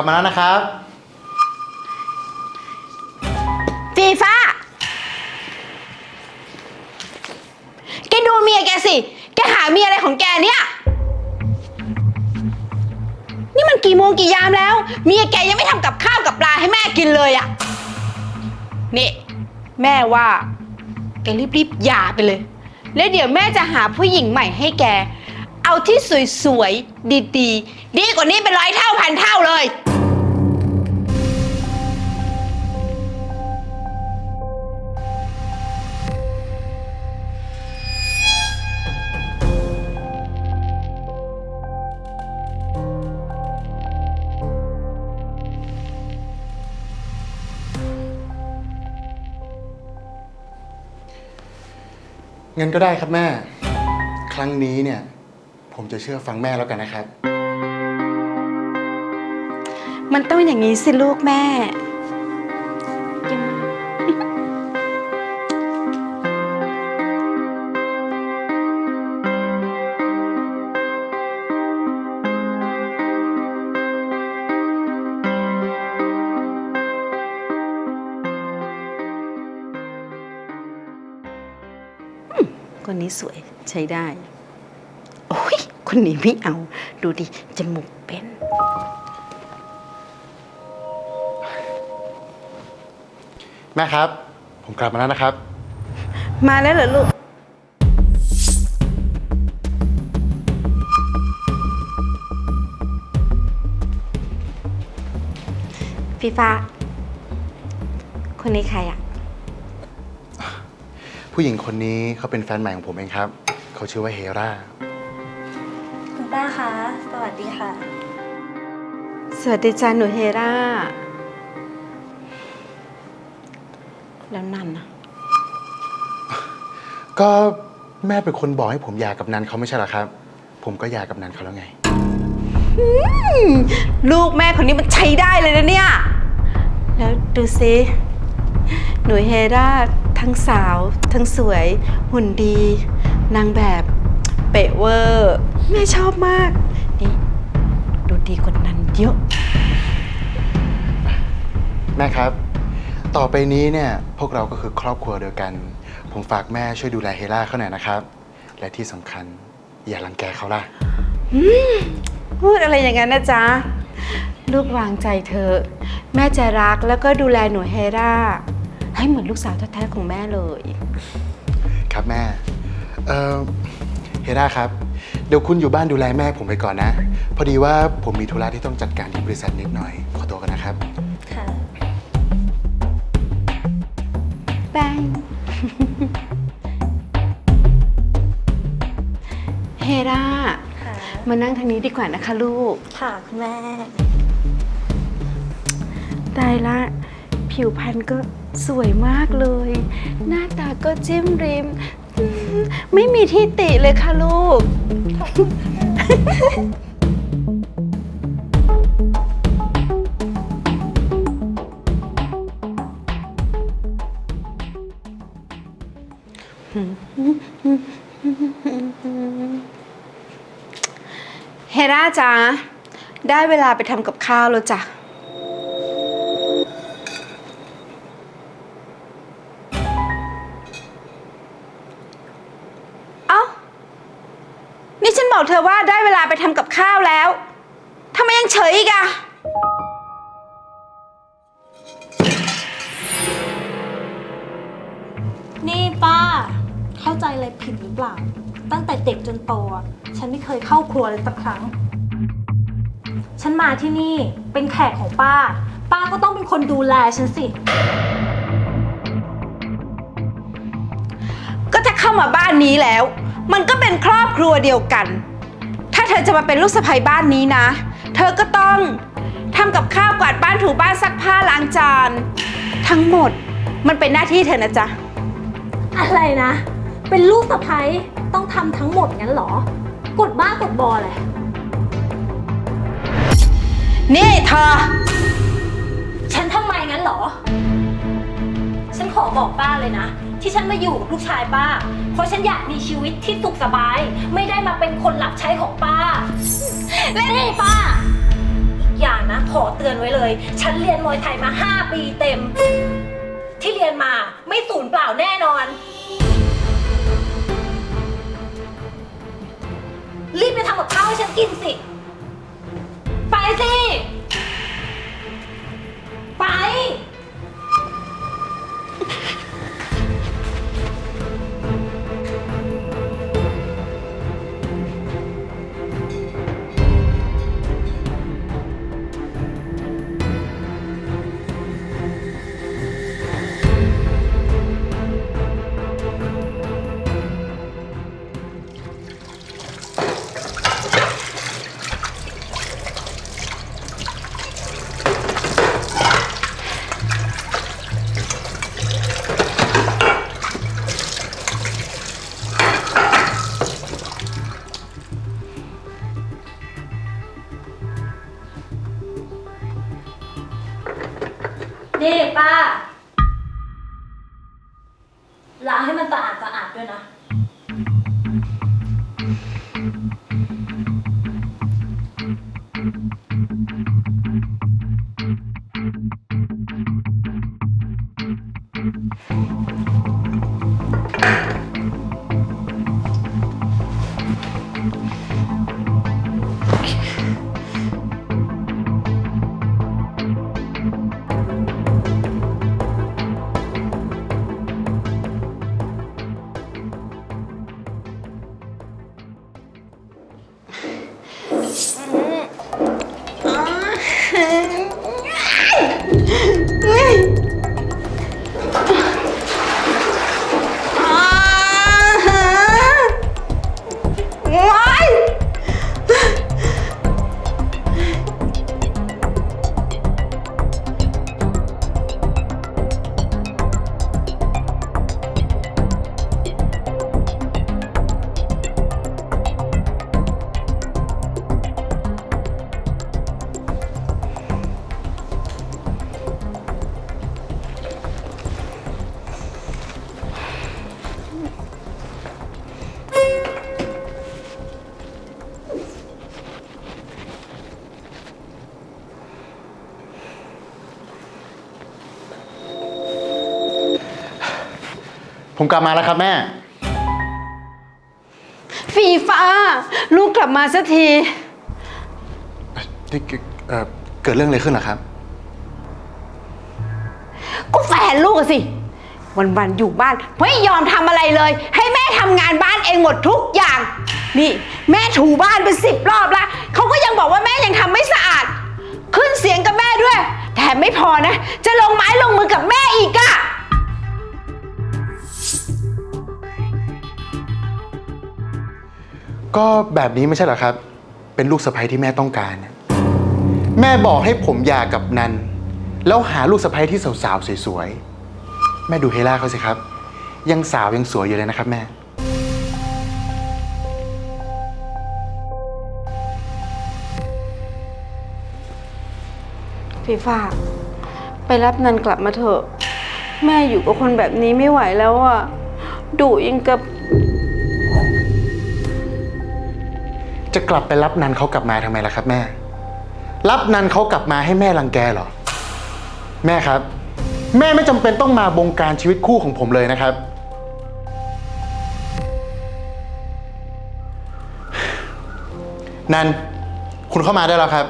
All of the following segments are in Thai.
ลับมาแล้วนะครับ ฟีฟ้า แกดูเมียแกสิ แกหาเมียอะไรของแกเนี่ย นี่มันกี่โมงกี่ยามแล้ว เมียแกยังไม่ทำกับข้าวกับปลาให้แม่กินเลยอะนี่ แม่ว่า แกรีบๆหย่าไปเลย แล้วเดี๋ยวแม่จะหาผู้หญิงใหม่ให้แก เอาที่สวยๆ ดีๆ ดีกว่านี้เป็นร้อยเท่าพันเท่าเลย งั้นก็ได้ครับแม่ ครั้งนี้เนี่ย ผมจะเชื่อฟังแม่แล้วกันนะครับ มันต้องอย่างนี้สิลูกแม่กินมาอืมคนนี้สวยใช้ได้ โอ้ย คนนี้ไม่เอา ดูดิ จมูกเป็น แม่ครับ ผมกลับมาแล้วนะครับ มาแล้วเหรอลูก พี่ฟ้า คนนี้ใครอะผู้หญิงคนนี้เขาเป็นแฟนใหม่ของผมเองครับ เขาชื่อว่าเฮราคุณป้าคะ สวัสดีค่ะ สวัสดีจ้าหนูเฮรา แล้วนันนะก็แม่เป็นคนบอกให้ผมหย่ากับนันเขาไม่ใช่เหรอครับ ผมก็หย่ากับนันเขาแล้วไง ลูกแม่คนนี้มันใช้ได้เลยนะเนี่ย แล้วดูสิหนูเฮราทั้งสาว ทั้งสวย หุ่นดี นางแบบเป๊ะเวอร์แม่ชอบมาก นี่ ดูดีกว่านั้นเยอะ แม่ครับ ต่อไปนี้เนี่ยพวกเราก็คือครอบครัวเดียวกัน ผมฝากแม่ช่วยดูแลเฮราเขาหน่อยนะครับ และที่สำคัญอย่ารังแกเขาล่ะ พูดอะไรอย่างนั้นนะจ๊ะ ลูกวางใจเธอะแม่จะรักแล้วก็ดูแลหนูเฮราให้เหมือนลูกสาวแท้ๆของแม่เลย ครับแม่ เออเฮราครับ เดี๋ยวคุณอยู่บ้านดูแลแม่ผมไปก่อนนะ พอดีว่าผมมีธุระที่ต้องจัดการที่บริษัทนิดหน่อย ขอตัวกันนะครับ เฮราค่ะ มานั่งทางนี้ดีกว่านะคะลูก ค่ะคุณแม่ ตายละ ผิวพรรณก็สวยมากเลย หน้าตาก็จิ้มริมอืมไม่มีที่ติเลยค่ะลูก เฮราจ้าได้เวลาไปทำกับข้าวแล้วจ้ะ เอ้า นี่ฉันบอกเธอว่าได้เวลาไปทำกับข้าวแล้วทำไมยังเฉยอีกอะนี่ป้า เข้าใจอะไรผิดหรือเปล่า ตั้งแต่เด็กจนโตอะฉันไม่เคยเข้าครัวเลยสักครั้ง ฉันมาที่นี่เป็นแขกของป้า ป้าก็ต้องเป็นคนดูแลฉันสิ ก็ถ้าเข้ามาบ้านนี้แล้ว มันก็เป็นครอบครัวเดียวกัน ถ้าเธอจะมาเป็นลูกสะใภ้บ้านนี้นะ เธอก็ต้องทำกับข้าวกวาดบ้านถูบ้านซักผ้าล้างจาน ทั้งหมดมันเป็นหน้าที่เธอนะจ๊ะ อะไรนะ เป็นลูกสะใภ้ต้องทำทั้งหมดงั้นเหรอกดบ้ากดบอเลย นี่เธอ ฉันทำไมงั้นเหรอ ฉันขอบอกป้าเลยนะ ที่ฉันมาอยู่กับลูกชายป้า เพราะฉันอยากมีชีวิตที่สุขสบาย ไม่ได้มาเป็นคนรับใช้ของป้า และนี่ป้า อีกอย่างนะ ขอเตือนไว้เลย ฉันเรียนมวยไทยมา 5 ปีเต็ม ที่เรียนมาไม่สูญเปล่าแน่นอน รีบไปทำกับข้าวให้ฉันกินสิ ไนี่ป้า ล้างให้มันสะอาดสะอาดด้วยนะ ผมกลับมาแล้วครับแม่ ฟีฟ้า ลูกกลับมาสักที นี่เอ่อเกิดเรื่องอะไรขึ้นเหรอครับ ก็แฟนลูกอะสิ วันๆอยู่บ้าน ไม่ยอมทำอะไรเลย ให้แม่ทำงานบ้านเองหมดทุกอย่าง นี่ แม่ถูบ้านไปสิบรอบละเขาก็ยัง ก็แบบนี้ไม่ใช่เหรอครับ เป็นลูกสะใภ้ที่แม่ต้องการเนี่ยแม่บอกให้ผมหย่ากับนัน แล้วหาลูกสะใภ้ที่สาวๆสวยๆ แม่ดูเฮล่าเขาสิครับ ยังสาวยังสวยอยู่เลยนะครับแม่ ฟีฟ้าไปรับนันกลับมาเถอะ แม่อยู่กับคนแบบนี้ไม่ไหวแล้วอะดุยังกับ จะกลับไปรับนันเขากลับมาทำไมล่ะครับแม่ รับนันเขากลับมาให้แม่รังแกเหรอ แม่ครับ แม่ไม่จำเป็นต้องมาบงการชีวิตคู่ของผมเลยนะครับ นัน คุณเข้ามาได้แล้วครับ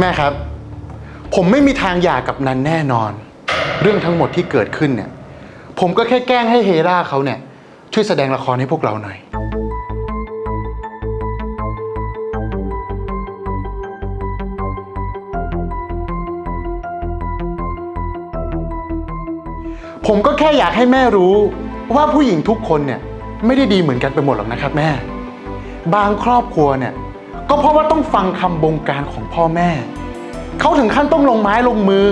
แม่ครับ ผมไม่มีทางหย่ากับนันแน่นอน เรื่องทั้งหมดที่เกิดขึ้นเนี่ย ผมก็แค่แกล้งให้เฮราเขาเนี่ย ช่วยแสดงละครให้พวกเราหน่อย ผมก็แค่อยากให้แม่รู้ ว่าผู้หญิงทุกคนเนี่ย ไม่ได้ดีเหมือนกันไปหมดหรอกนะครับแม่ บางครอบครัวเนี่ย ก็เพราะว่าต้องฟังคำบงการของพ่อแม่ เขาถึงขั้นต้องลงไม้ลงมือ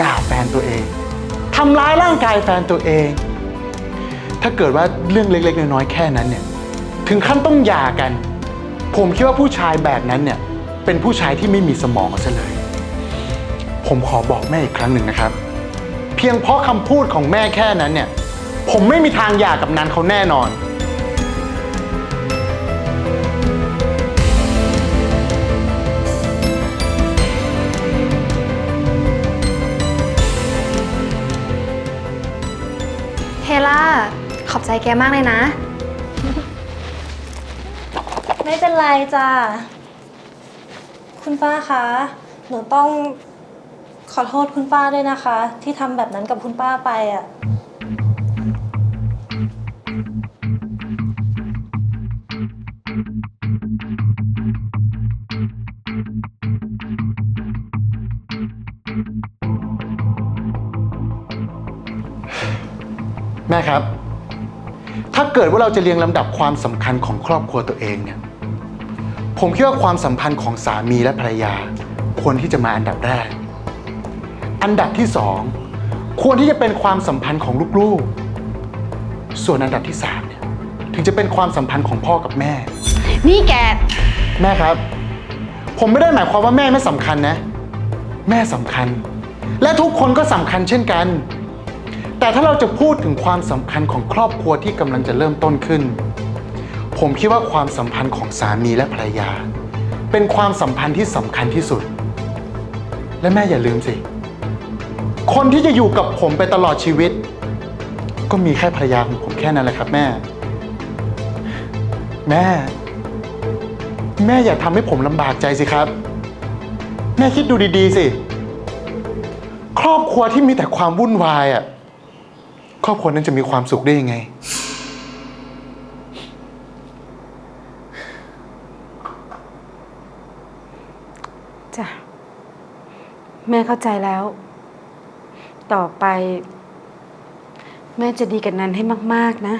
ด่าแฟนตัวเองทำร้ายร่างกายแฟนตัวเอง ถ้าเกิดว่าเรื่องเล็ก ๆ น้อยๆแค่นั้นเนี่ยถึงขั้นต้องหย่ากัน ผมคิดว่าผู้ชายแบบนั้นเนี่ยเป็นผู้ชายที่ไม่มีสมองซะเลย ผมขอบอกแม่อีกครั้งหนึ่งนะครับ เพียงเพราะคำพูดของแม่แค่นั้นเนี่ย ผมไม่มีทางหย่ากับนันเขาแน่นอน เฮล่า ขอบใจแกมากเลยนะ ไม่เป็นไรจ้ะคุณป้าคะ หนูต้องขอโทษคุณป้าด้วยนะคะ ที่ทำแบบนั้นกับคุณป้าไปอะ แม่ครับ ถ้าเกิดว่าเราจะเรียงลำดับความสำคัญของครอบครัวตัวเองเนี่ย ผมคิดว่าความสัมพันธ์ของสามีและภรรยา ควรที่จะมาอันดับแรก อันดับที่สองควรที่จะเป็นความสัมพันธ์ของลูกๆ ส่วนอันดับที่สามเนี่ยถึงจะเป็นความสัมพันธ์ของพ่อกับแม่ นี่แก แม่ครับ ผมไม่ได้หมายความว่าแม่ไม่สำคัญนะ แม่สำคัญ และทุกคนก็สำคัญเช่นกัน แต่ถ้าเราจะพูดถึงความสำคัญของครอบครัวที่กำลังจะเริ่มต้นขึ้น ผมคิดว่าความสัมพันธ์ของสามีและภรรยา เป็นความสัมพันธ์ที่สำคัญที่สุด และแม่อย่าลืมสิ คนที่จะอยู่กับผมไปตลอดชีวิต ก็มีแค่ภรรยาของผมแค่นั้นแหละครับแม่ แม่ แม่อย่าทำให้ผมลำบากใจสิครับ แม่คิดดูดีๆสิ ครอบครัวที่มีแต่ความวุ่นวายอะ ครอบครัวนั้นจะมีความสุขได้ยังไง จ้ะ แม่เข้าใจแล้ว ต่อไป แม่จะดีกับนันให้มาก ๆ นะ